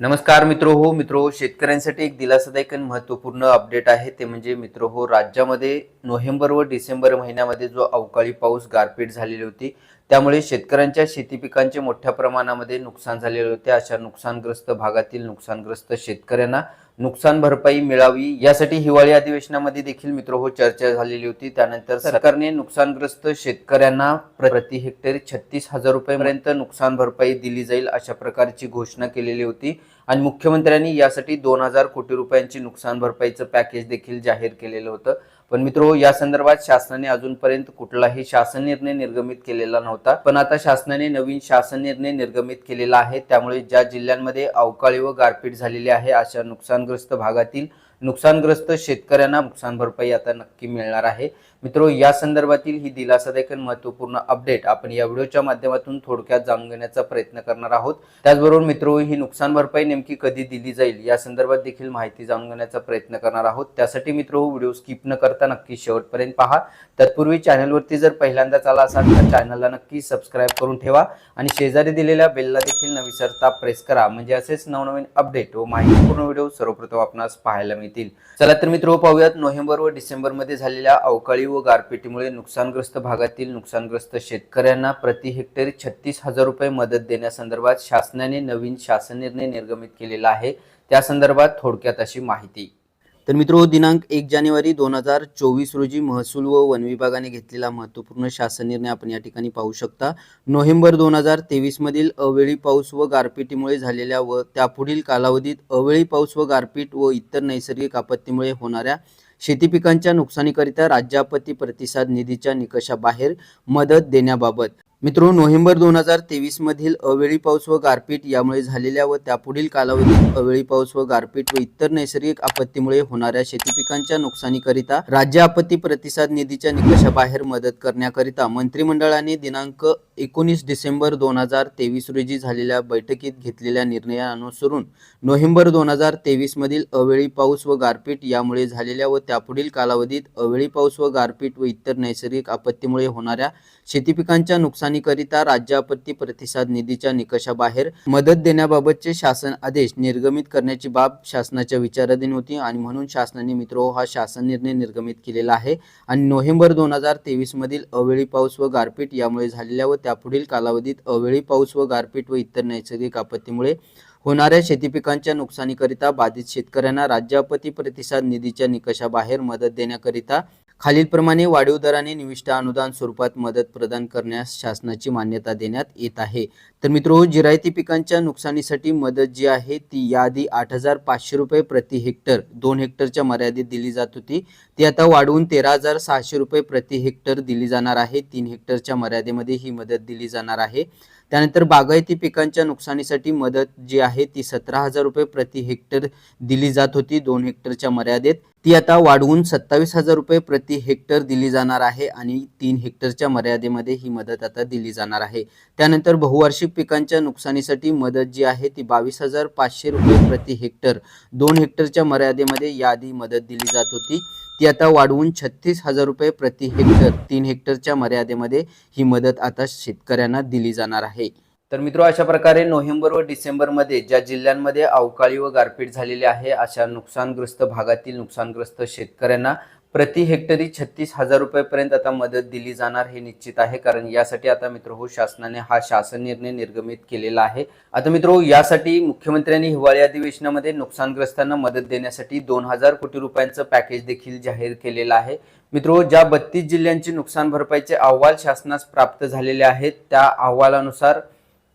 नमस्कार मित्र हो मित्र शेतकऱ्यांसाठी एक दिलासादायक आणि महत्त्वपूर्ण अपडेट आहे. ते म्हणजे मित्र हो राज्यामध्ये नोव्हेंबर व डिसेंबर महिन्यामध्ये जो अवकाळी पाऊस गारपीट झालेली होती त्यामुळे शेतकऱ्यांच्या शेती पिकांचे मोठ्या प्रमाणामध्ये नुकसान झालेले होते. अशा नुकसानग्रस्त भागातील नुकसानग्रस्त शेतकऱ्यांना नुकसान भरपाई मिळावी यासाठी हिवाळी अधिवेशनामध्ये देखील मित्र हो चर्चा झालेली होती. त्यानंतर सरकारने नुकसानग्रस्त शेतकऱ्यांना प्रति हेक्टरी छत्तीस हजार रुपयेपर्यंत नुकसान भरपाई दिली जाईल अशा प्रकारची घोषणा केलेली होती. आणि मुख्यमंत्र्यांनी यासाठी दोन हजार कोटी रुपयांची नुकसान भरपाईचं पॅकेज देखील जाहीर केलेलं होतं. पण मित्र या संदर्भात शासनाने अजूनपर्यंत कुठलाही शासन निर्णय निर्गमित केलेला नव्हता. पण आता शासनाने नवीन शासन निर्णय निर्गमित केलेला आहे. त्यामुळे ज्या जिल्ह्यांमध्ये अवकाळी व गारपीट झालेली आहे अशा नुकसानग्रस्त भागातील नुकसानग्रस्त शेतकऱ्यांना नुकसान भरपाई आता नक्की मिळणार आहे. मित्र या संदर्भातील ही दिलासादायक महत्त्वपूर्ण अपडेट आपण या व्हिडिओच्या माध्यमातून थोडक्यात जाणून घेण्याचा प्रयत्न करणार आहोत. त्याचबरोबर मित्रो ही नुकसान भरपाई नेमकी कधी दिली जाईल या संदर्भात देखील माहिती जाणून घेण्याचा प्रयत्न करणार आहोत. त्यासाठी मित्र व्हिडिओ स्किप न करता नक्की शेवटपर्यंत पहा. तत्पूर्वी चॅनलवरती जर पहिल्यांदाच आला असाल तर चॅनलला नक्की सबस्क्राईब करून ठेवा आणि शेजारी दिलेल्या बेलला देखील न विसरता प्रेस करा. म्हणजे असेच नवनवीन अपडेट व माहितीपूर्ण व्हिडिओ सर्वप्रथम आपणास पाहायला मिळतील. चला तर मित्र पाहूयात नोव्हेंबर व डिसेंबरमध्ये झालेल्या अवकाळी व गारपिटीमुळे नुकसानग्रस्त भागातील नुकसानग्रस्त शेतकऱ्यांना प्रति हेक्टरी छत्तीस हजार रुपये मदत देण्यासंदर्भात शासनाने नवीन शासन निर्णय निर्गमित केलेला आहे. त्या संदर्भात थोडक्यात अशी माहिती. तर मित्र दिनांक एक जानेवारी दोन हजार चोवीस रोजी महसूल व वन विभागाने घेतलेला महत्त्वपूर्ण शासन निर्णय आपण या ठिकाणी पाहू शकता. नोव्हेंबर दोन हजार तेवीस मधील अवेळी पाऊस व गारपिटीमुळे झालेल्या व त्यापुढील कालावधीत अवेळी पाऊस व गारपीट व इतर नैसर्गिक आपत्तीमुळे होणाऱ्या शेती पिकांच्या नुकसानीकरिता राज्य आपत्ती प्रतिसाद निधीच्या निकषाबाहेर मदत देण्याबाबत मित्रो नोव्हेंबर दोन हजार तेवीस मधील अवेळी पाऊस व गारपीट यामुळे झालेल्या व त्यापुढील कालावधीत अवेळी पाऊस व गारपीट व इतर नैसर्गिक आपत्तीमुळे होणाऱ्या शेती पिकांच्या नुकसानीकरिता राज्य आपत्ती प्रतिसाद निधीच्या निकषाबाहेर मदत करण्याकरिता मंत्रिमंडळाने दिनांक एकोणीस डिसेंबर दोन हजार तेवीस रोजी झालेल्या बैठकीत घेतलेल्या निर्णयानुसरून नोव्हेंबर दोन हजार तेवीसमधील अवेळी पाऊस व गारपीट यामुळे झालेल्या व त्यापुढील कालावधीत अवेळी पाऊस व गारपीट व इतर नैसर्गिक आपत्तीमुळे होणाऱ्या शेती पिकांच्या नुकसानीकरिता राज्य आपत्ती प्रतिसाद निधीच्या निकषाबाहेर मदत देण्याबाबतचे शासन आदेश निर्गमित करण्याची बाब शासनाच्या विचाराधीन होती आणि म्हणून शासनाने मित्रो हा शासन निर्णय निर्गमित केलेला आहे. आणि नोव्हेंबर दोन हजार तेवीसमधील अवेळी पाऊस व गारपीट यामुळे झालेल्या व त्यापुढील कालावधीत अवेळी पाऊस व गारपीट व इतर नैसर्गिक आपत्तीमुळे होणाऱ्या शेती पिकांच्या नुकसानीकरिता बाधित शेतकऱ्यांना राज्य आपत्ती प्रतिसाद निधीच्या निकषाबाहेर मदत देण्याकरिता खालीलप्रमाणे वाढीव दराने निविष्ट अनुदान स्वरूपात मदत प्रदान करण्यास शासनाची मान्यता देण्यात येत आहे. तर मित्रो जिरायती पिकांच्या नुकसानीसाठी मदत जी आहे ती याआधी आठ हजार पाचशे रुपये प्रति हेक्टर दोन हेक्टरच्या मर्यादेत दिली जात होती. ती आता वाढवून तेरा हजार सहाशे रुपये प्रति हेक्टर दिली जाणार आहे. तीन हेक्टरच्या मर्यादेमध्ये ही मदत दिली जाणार आहे. त्यानंतर बागायती पिकांच्या नुकसानीसाठी मदत जी आहे ती सतरा हजार रुपये प्रति हेक्टर दिली जात होती दोन हेक्टरच्या मर्यादेत. ती आता वाढवून सत्तावीस हजार रुपये प्रति हेक्टर दिली जाणार आहे आणि तीन हेक्टरच्या मर्यादेमध्ये ही मदत आता दिली जाणार आहे. त्यानंतर बहुवार्षिक पिकांच्या नुकसानीसाठी मदत जी आहे ती बावीस हजार पाचशे रुपये प्रति हेक्टर दोन हेक्टरच्या मर्यादेमध्ये याआधी मदत दिली जात होती. ती आता वाढवून छत्तीस हजार रुपये प्रति हेक्टर तीन हेक्टरच्या मर्यादेमध्ये ही मदत आता शेतकऱ्यांना दिली जाणार आहे. तर मित्र अशा प्रकारे नोव्हेंबर व डिसेंबरमध्ये ज्या जिल्ह्यांमध्ये अवकाळी व गारपीट झालेली आहे अशा नुकसानग्रस्त भागातील नुकसानग्रस्त शेतकऱ्यांना प्रति हेक्टरी छत्तीस हजार रुपयेपर्यंत आता मदत दिली जाणार हे निश्चित आहे. कारण यासाठी आता मित्र हो शासनाने हा शासन निर्णय निर्गमित केलेला आहे. आता मित्र हो, यासाठी मुख्यमंत्र्यांनी हिवाळी अधिवेशनामध्ये नुकसानग्रस्तांना मदत देण्यासाठी दोन हजार कोटी रुपयांचं पॅकेज देखील जाहीर केलेलं आहे. मित्र हो, ज्या बत्तीस जिल्ह्यांची नुकसान भरपाईचे अहवाल शासनास प्राप्त झालेले आहेत त्या अहवालानुसार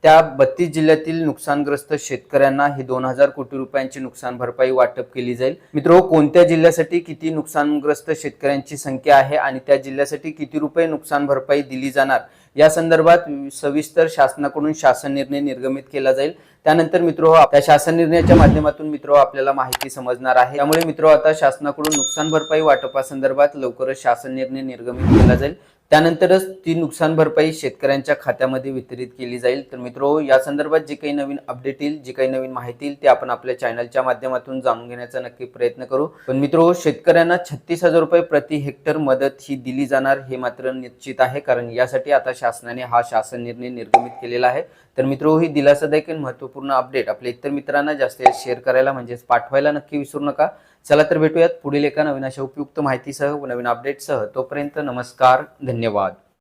त्या बत्तीस जिल्ह्यातील नुकसानग्रस्त शेतकऱ्यांना ही दोन हजार कोटी रुपयांची नुकसान भरपाई वाटप केली जाईल. मित्र कोणत्या जिल्ह्यासाठी किती नुकसानग्रस्त शेतकऱ्यांची संख्या आहे आणि त्या जिल्ह्यासाठी किती रुपये नुकसान भरपाई दिली जाणार? या संदर्भात सविस्तर शासनाकडून शासन निर्णय निर्गमित केला जाईल. त्यानंतर मित्र त्या शासन निर्णयाच्या माध्यमातून मित्र आपल्याला माहिती समजणार आहे. त्यामुळे मित्र आता शासनाकडून नुकसान भरपाई वाटपासंदर्भात लवकरच शासन निर्णय निर्गमित केला जाईल. त्यानंतरच ती नुकसान भरपाई शेतकऱ्यांच्या खात्यामध्ये वितरित केली जाईल. तर मित्रो या संदर्भात जे काही नवीन अपडेट येईल जी काही नवीन माहिती येईल ते आपण आपल्या चॅनलच्या माध्यमातून जाणून घेण्याचा नक्की प्रयत्न करू. पण मित्रो शेतकऱ्यांना छत्तीस हजार रुपये प्रति हेक्टर मदत ही दिली जाणार हे मात्र निश्चित आहे. कारण यासाठी आता शासनाने हा शासन निर्णय निर्गमित केलेला आहे. तर मित्रो ही दिलासादायक आणि महत्त्वपूर्ण अपडेट आपल्या इतर मित्रांना जास्तीत जास्त शेअर करायला म्हणजेच पाठवायला नक्की विसरू नका. चला तर भेटूयात पुढील एका नवीन अशा उपयुक्त माहितीसह व नवीन अपडेटसह तोपर्यंत नमस्कार धन्यवाद. धन्यवाद।